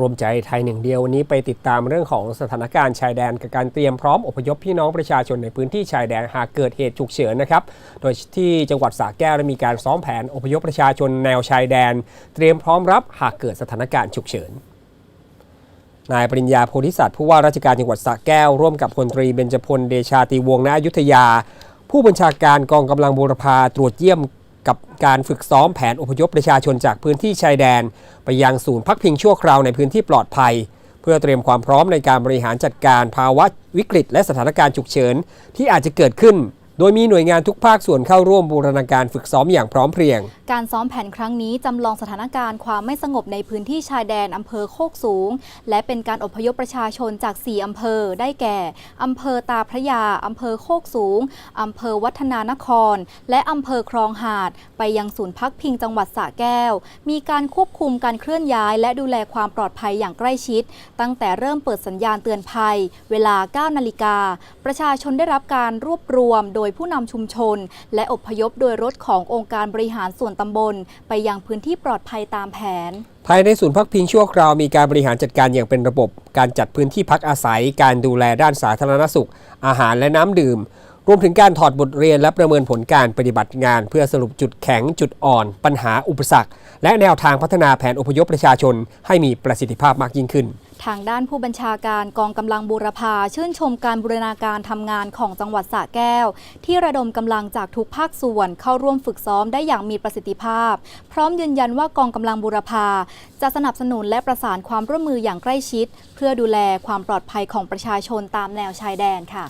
รวมใจไทยหนึ่งเดียววันนี้ไปติดตามเรื่องของสถานการณ์ชายแดนกับการเตรียมพร้อมอพยพพี่น้องประชาชนในพื้นที่ชายแดนหากเกิดเหตุฉุกเฉินนะครับ โดยที่จังหวัดสระแก้วได้มีการซ้อมแผนอพยพประชาชนแนวชายแดน เตรียมพร้อมรับหากเกิดสถานการณ์ฉุกเฉินนายปริญญาโพธิสัตว์ผู้ว่าราชการจังหวัดสระแก้วร่วมกับพลตรีเบญจพลเดชาติวงศ์ณอยุธยา ผู้บัญชาการกองกำลังบูรพาตรวจเยี่ยม กับการฝึกซ้อมแผนอพยพประชาชนจากพื้นที่ชายแดน ไปยังศูนย์พักพิงชั่วคราวในพื้นที่ปลอดภัย เพื่อเตรียมความพร้อมในการบริหารจัดการภาวะวิกฤต และสถานการณ์ฉุกเฉินที่อาจจะเกิดขึ้น โดยมีหน่วยงานทุกภาคส่วนเข้าร่วมบูรณาการฝึกซ้อมอย่างพร้อมเพรียง การซ้อมแผนครั้งนี้จำลองสถานการณ์ความไม่สงบในพื้นที่ชายแดนอำเภอโคกสูง และเป็นการอพยพประชาชนจาก 4 อำเภอ ได้แก่อำเภอตาพระยาอำเภอโคกสูงอำเภอวัฒนานคร และอำเภอคลองหาด ไปยังศูนย์พักพิงจังหวัดสระแก้ว มีการควบคุมการเคลื่อนย้าย และดูแลความปลอดภัยอย่างใกล้ชิด ตั้งแต่เริ่มเปิดสัญญาณเตือนภัย เวลา 9 นาฬิกาประชาชนได้รับการรวบรวมโดยยผู้นำชุมชน และอพยพโดยรถขององค์การบริหารส่วนตำบล ไปยังพื้นที่ปลอดภัยตามแผน ภายในศูนย์พักพิงชั่วคราวมีการบริหารจัดการอย่างเป็นระบบ การจัดพื้นที่พักอาศัย การดูแลด้านสาธารณสุข อาหารและน้ำดื่ม รวมถึงการถอดบทเรียนและประเมินผลการปฏิบัติงาน เพื่อสรุปจุดแข็งจุดอ่อน ปัญหาอุปสรรค และแนวทางพัฒนาแผนอพยพประชาชน ให้มีประสิทธิภาพมากยิ่งขึ้น ทางด้านผู้บัญชาการกองกำลังบูรพาชื่นชมการบูรณาการทำงานของจังหวัดสระแก้ว ที่ระดมกำลังจากทุกภาคส่วน เข้าร่วมฝึกซ้อมได้อย่างมีประสิทธิภาพ พร้อมยืนยันว่ากองกำลังบูรพาจะสนับสนุนและประสานความร่วมมืออย่างใกล้ชิด เพื่อดูแลความปลอดภัยของประชาชนตามแนวชายแดนค่ะ